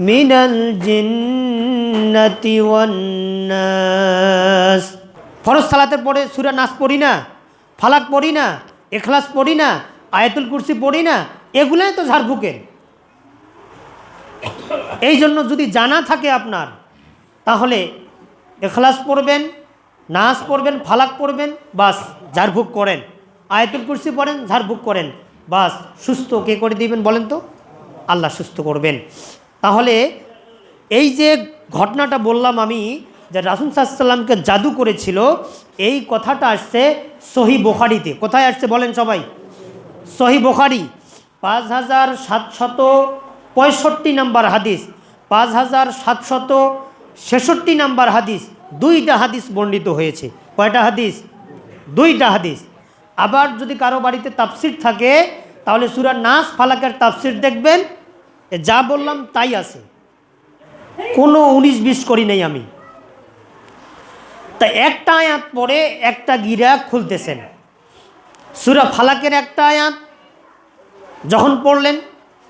من الجنة والناس ফরজ সালাতের পরে সুরা নাচ পড়ি না ফালাক পড়ি না এখলাস পড়ি না আয়াতুল কুরসি পড়ি না এগুলোই তো ঝাড়ফুকের এই জন্য যদি জানা থাকে আপনার তাহলে এখলাস পড়বেন নাচ পড়বেন ফালাক পড়বেন বাস ঝাড়ফুক করেন আয়াতুল কুরসি পড়েন ঝাড়ফুক করেন বাস সুস্থ কে করে দিবেন বলেন তো আল্লাহ সুস্থ করবেন তাহলে এই যে ঘটনাটা বললাম আমি যে রাসুল সাল্লামকে জাদু করেছিল, এই কথাটা আসছে সহি বোখারিতে। কোথায় আসছে বলেন সবাই? সহি বোখারি, পাঁচ হাজার সাতশত পঁয়ষট্টি নাম্বার হাদিস, পাঁচ হাজার সাতশত ছেষট্টি নাম্বার হাদিস, দুইটা হাদিস বর্ণিত হয়েছে। কয়টা হাদিস? দুইটা হাদিস। আবার যদি কারও বাড়িতে তাফসির থাকে, তাহলে সুরা নাস ফালাকের তাফসির দেখবেন যা বললাম তাই আছে। কোনো উনিশ বিশ করি নেই আমি। তা একটা আয়াত পরে একটা গিরা খুলতেছেন। সুরা ফালাকের একটা আয়াত, যখন পড়লেন,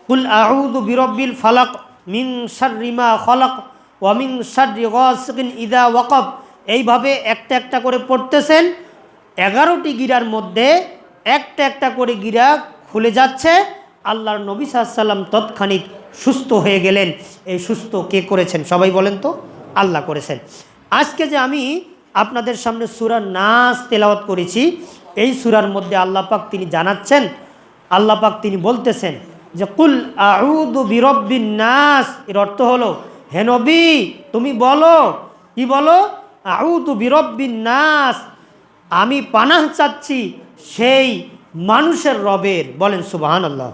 কুল আউদু বিরব্বিল ফালাক মিং শারিমা খলাক ওয়ামিং শারি গসিন ইদা ওয়াকব। এইভাবে একটা একটা করে পড়তেছেন, এগারোটি গিরার মধ্যে একটা একটা করে গিরা খুলে যাচ্ছে। আল্লাহর নবী সাল্লাম তৎক্ষণিক সুস্থ হয়ে গেলেন। এই সুস্থ কে করেছেন? সবাই বলেন তো? আল্লাহ করেছেন। আজকে যে আমি আপনাদের সামনে সুরার নাচ তেলাওয়াত করেছি, এই সুরার মধ্যে আল্লাহ পাক তিনি জানাচ্ছেন, আল্লাহ পাক তিনি বলতেছেন যে, কুল আউদু বিরব্বিন নাস এর অর্থ হলো, হে নবী, তুমি বলো। কি বলো? আউদু বিরব্বিন নাস আমি পানাহ চাচ্ছি সেই মানুষের রবের। বলেন সুবাহান আল্লাহ